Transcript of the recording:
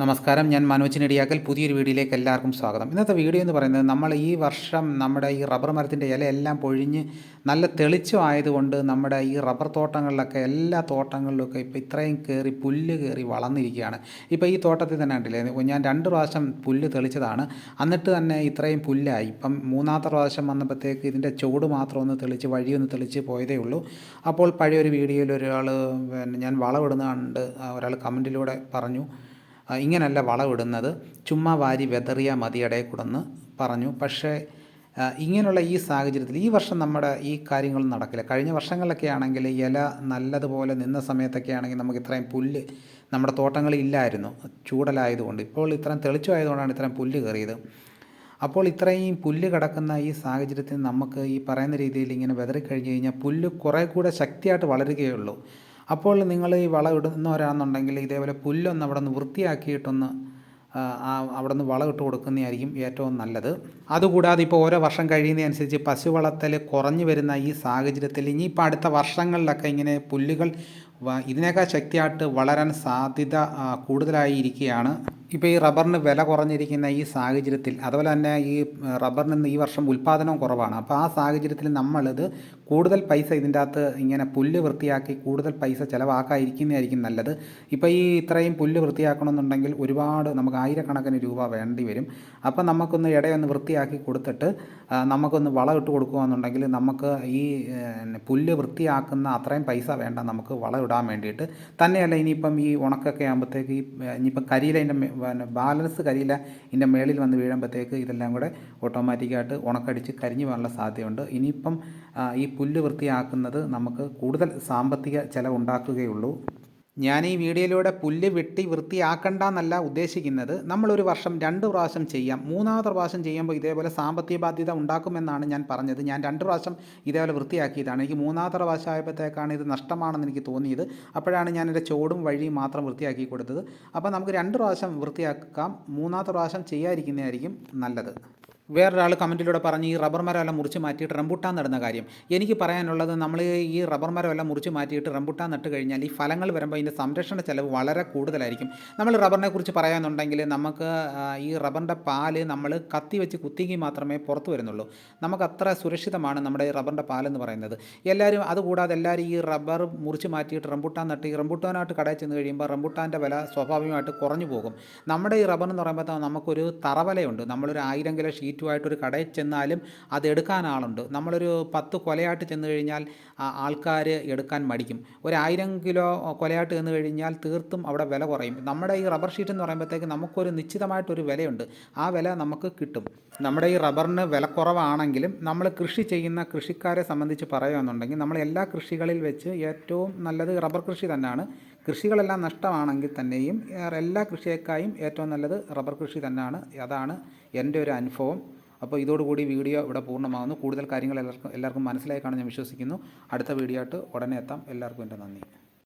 നമസ്കാരം. ഞാൻ മനോജ് നെടിയാക്കൽ. പുതിയൊരു വീഡിയോയിലേക്ക് എല്ലാവർക്കും സ്വാഗതം. ഇന്നത്തെ വീഡിയോ എന്ന് പറയുന്നത് നമ്മൾ ഈ വർഷം നമ്മുടെ ഈ റബ്ബർ മരത്തിന്റെ ഇലയെല്ലാം പൊഴിഞ്ഞ് നല്ല തെളിച്ചം ആയതുകൊണ്ട് നമ്മുടെ ഈ റബ്ബർ തോട്ടങ്ങളിലൊക്കെ എല്ലാ തോട്ടങ്ങളിലൊക്കെ ഇപ്പോൾ ഇത്രയും കയറി പുല്ല് കയറി വളർന്നിരിക്കുകയാണ്. ഇപ്പോൾ ഈ തോട്ടത്തിൽ തന്നെ ഉണ്ടല്ലേ ഞാൻ രണ്ട് പ്രാവശ്യം പുല്ല് തെളിച്ചതാണ്. എന്നിട്ട് തന്നെ ഇത്രയും പുല്ലായി. ഇപ്പം മൂന്നാമത്തെ പ്രാവശ്യം വന്നപ്പോഴത്തേക്ക് ഇതിന്റെ ചുവട് മാത്രം ഒന്ന് തെളിച്ച് വഴിയൊന്ന് തെളിച്ച് പോയതേ ഉള്ളൂ. അപ്പോൾ പഴയൊരു വീഡിയോയിൽ ഒരാൾ പിന്നെ ഞാൻ വളമിടുന്ന ഒരാൾ കമന്റിലൂടെ പറഞ്ഞു. ഇങ്ങനല്ല വളമിടുന്നത്. ചുമ്മാ വാരി വെതറിയാൽ മതിയടേ കൂടെന്ന് പറഞ്ഞു. പക്ഷേ ഇങ്ങനെയുള്ള ഈ സാഹചര്യത്തിൽ ഈ വർഷം നമ്മുടെ ഈ കാര്യങ്ങൾ നടക്കില്ല. കഴിഞ്ഞ വർഷങ്ങളിലൊക്കെ ആണെങ്കിൽ ഇല നല്ലതുപോലെ നിന്ന സമയത്തൊക്കെ ആണെങ്കിൽ നമുക്ക് ഇത്രയും പുല്ല് നമ്മുടെ തോട്ടങ്ങളിൽ ഇല്ലായിരുന്നു. ചൂടലായതുകൊണ്ട്. ഇപ്പോൾ ഇത്രയും തെളിച്ചമായതുകൊണ്ടാണ് ഇത്രയും പുല്ല് കയറിയത്. അപ്പോൾ ഇത്രയും പുല്ല് കിടക്കുന്ന ഈ സാഹചര്യത്തിൽ നമുക്ക് ഈ പറയുന്ന രീതിയിൽ ഇങ്ങനെ വെതറിക്കഴിഞ്ഞ് കഴിഞ്ഞാൽ പുല്ല് കുറേ കൂടെ ശക്തിയായിട്ട് വളരുകയുള്ളൂ. അപ്പോൾ നിങ്ങൾ ഈ വളം ഇടുന്നവരാണെന്നുണ്ടെങ്കിൽ ഇതേപോലെ പുല്ലൊന്ന് അവിടെ നിന്ന് വൃത്തിയാക്കിയിട്ടൊന്ന് അവിടെ നിന്ന് വളം ഇട്ട് കൊടുക്കുന്നതായിരിക്കും ഏറ്റവും നല്ലത്. അതുകൂടാതെ ഇപ്പോൾ ഓരോ വർഷം കഴിയുന്നതനുസരിച്ച് പശു വളത്തൽ കുറഞ്ഞു വരുന്ന ഈ സാഹചര്യത്തിൽ ഇനിയിപ്പോൾ അടുത്ത വർഷങ്ങളിലൊക്കെ ഇങ്ങനെ പുല്ലുകൾ ഇതിനേക്കാൾ ശക്തിയായിട്ട് വളരാൻ സാധ്യത കൂടുതലായിരിക്കുകയാണ്. ഇപ്പോൾ ഈ റബ്ബറിന് വില കുറഞ്ഞിരിക്കുന്ന ഈ സാഹചര്യത്തിൽ അതുപോലെ തന്നെ ഈ റബ്ബറിന് ഈ വർഷം ഉൽപ്പാദനവും കുറവാണ്. അപ്പോൾ ആ സാഹചര്യത്തിൽ നമ്മളിത് കൂടുതൽ പൈസ ഇതിന്റെ അകത്ത് ഇങ്ങനെ പുല്ല് വൃത്തിയാക്കി കൂടുതൽ പൈസ ചിലവാക്കാതിരിക്കുന്നതായിരിക്കും നല്ലത്. ഇപ്പോൾ ഈ ഇത്രയും പുല്ല് വൃത്തിയാക്കണമെന്നുണ്ടെങ്കിൽ ഒരുപാട് നമുക്ക് ആയിരക്കണക്കിന് രൂപ വേണ്ടി വരും. അപ്പോൾ നമുക്കൊന്ന് ഇടയൊന്ന് വൃത്തിയാക്കി കൊടുത്തിട്ട് നമുക്കൊന്ന് വളം ഇട്ട് കൊടുക്കുകയെന്നുണ്ടെങ്കിൽ നമുക്ക് ഈ പുല്ല് വൃത്തിയാക്കുന്ന അത്രയും പൈസ വേണ്ട നമുക്ക് വളം ഇടാൻ വേണ്ടിയിട്ട്. തന്നെയല്ല ഇനിയിപ്പം ഈ ഉണക്കൊക്കെ ആകുമ്പോഴത്തേക്ക് ഈ ഇനിയിപ്പം കരിയില ഇതിന്റെ പിന്നെ ബാലൻസ് കരിയില ഇതിന്റെ മേളിൽ വന്ന് വീഴുമ്പോഴത്തേക്ക് ഇതെല്ലാം കൂടെ ഓട്ടോമാറ്റിക്കായിട്ട് ഉണക്കടിച്ച് കരിഞ്ഞു പോകാനുള്ള സാധ്യതയുണ്ട്. ഇനിയിപ്പം ഈ പുല്ല് വൃത്തിയാക്കുന്നത് നമുക്ക് കൂടുതൽ സാമ്പത്തിക ചിലവുണ്ടാക്കുകയുള്ളൂ. ഞാൻ ഈ വീഡിയോയിലൂടെ പുല്ല് വെട്ടി വൃത്തിയാക്കണ്ട എന്നല്ല ഉദ്ദേശിക്കുന്നത്. നമ്മളൊരു വർഷം രണ്ട് പ്രാവശ്യം ചെയ്യാം. മൂന്നാമത്തെ പ്രാവശ്യം ചെയ്യുമ്പോൾ ഇതേപോലെ സാമ്പത്തിക ബാധ്യത ഉണ്ടാക്കുമെന്നാണ് ഞാൻ പറഞ്ഞത്. ഞാൻ രണ്ട് പ്രാവശ്യം ഇതേപോലെ വൃത്തിയാക്കിയതാണ്. എനിക്ക് മൂന്നാമത്തെ പ്രാവശ്യം ആയപ്പോഴത്തേക്കാണ് ഇത് നഷ്ടമാണെന്ന് എനിക്ക് തോന്നിയത്. അപ്പോഴാണ് ഞാൻ എന്റെ ചോടും വഴിയും മാത്രം വൃത്തിയാക്കി കൊടുത്തത്. അപ്പോൾ നമുക്ക് രണ്ട് പ്രാവശ്യം വൃത്തിയാക്കാം. മൂന്നാമത്തെ പ്രാവശ്യം ചെയ്യാതിരിക്കുന്നതായിരിക്കും നല്ലത്. വേറൊരാൾ കമന്റിലൂടെ പറഞ്ഞ് ഈ റബ്ബർ മരമെല്ലാം മുറിച്ച് മാറ്റിയിട്ട് റംബുട്ടാൻ നടുന്ന കാര്യം. എനിക്ക് പറയാനുള്ളത് നമ്മൾ ഈ റബ്ബർ മരമെല്ലാം മുറിച്ച് മാറ്റിയിട്ട് റംബുട്ടാൻ നട്ട് കഴിഞ്ഞാൽ ഈ ഫലങ്ങൾ വരുമ്പോൾ ഇതിന്റെ സംരക്ഷണ ചെലവ് വളരെ കൂടുതലായിരിക്കും. നമ്മൾ റബ്ബറിനെ കുറിച്ച് പറയാനുണ്ടെങ്കിൽ നമുക്ക് ഈ റബ്ബറിന്റെ പാൽ നമ്മൾ കത്തി വെച്ച് കുത്തിയെങ്കിൽ മാത്രമേ പുറത്ത് വരുന്നുള്ളൂ. നമുക്ക് അത്ര സുരക്ഷിതമാണ് നമ്മുടെ ഈ റബ്ബറിന്റെ പാലെന്ന് പറയുന്നത്. എല്ലാവരും അതുകൂടാതെ എല്ലാവരും ഈ റബ്ബർ മുറിച്ച് മാറ്റിയിട്ട് റംബുട്ടാൻ നട്ട് ഈ റംബുട്ടാനായിട്ട് കടയിൽ ചെന്ന് കഴിയുമ്പോൾ റംബുട്ടാന്റെ വില സ്വാഭാവികമായിട്ട് കുറഞ്ഞു പോകും. നമ്മുടെ ഈ റബ്ബർ എന്ന് പറയുമ്പോൾ നമുക്കൊരു തറവലയുണ്ട്. നമ്മളൊരു ആയിരം കിലോ ഷീറ്റുമായിട്ട് ഒരു കടയിൽ ചെന്നാലും അത് എടുക്കാൻ ആളുണ്ട്. നമ്മളൊരു പത്ത് കൊലയായിട്ട് ചെന്ന് കഴിഞ്ഞാൽ ആൾക്കാർ എടുക്കാൻ മടിക്കും. ഒരു ആയിരം കിലോ കൊലയായിട്ട് ചെന്ന് കഴിഞ്ഞാൽ തീർത്തും അവിടെ വില കുറയും. നമ്മുടെ ഈ റബ്ബർ ഷീറ്റ് എന്ന് പറയുമ്പോഴത്തേക്ക് നമുക്കൊരു നിശ്ചിതമായിട്ടൊരു വിലയുണ്ട്. ആ വില നമുക്ക് കിട്ടും. നമ്മുടെ ഈ റബ്ബറിന് വില കുറവാണെങ്കിലും നമ്മൾ കൃഷി ചെയ്യുന്ന കൃഷിക്കാരെ സംബന്ധിച്ച് പറയുകയാണെന്നുണ്ടെങ്കിൽ നമ്മൾ എല്ലാ കൃഷികളിൽ വെച്ച് ഏറ്റവും നല്ലത് റബ്ബർ കൃഷി തന്നെയാണ്. കൃഷികളെല്ലാം നഷ്ടമാണെങ്കിൽ തന്നെയും എല്ലാ കൃഷിയേക്കായും ഏറ്റവും നല്ലത് റബ്ബർ കൃഷി തന്നെയാണ്. അതാണ് എന്റെ ഒരു അനുഭവം. അപ്പോൾ ഇതോടുകൂടി വീഡിയോ ഇവിടെ പൂർണമാകുന്നു. കൂടുതൽ കാര്യങ്ങൾ എല്ലാവർക്കും എല്ലാവർക്കും മനസ്സിലായി കാണാൻ ഞാൻ വിശ്വസിക്കുന്നു. അടുത്ത വീഡിയോ ആയിട്ട് ഉടനെ എത്താം. എല്ലാവർക്കും എന്റെ നന്ദി.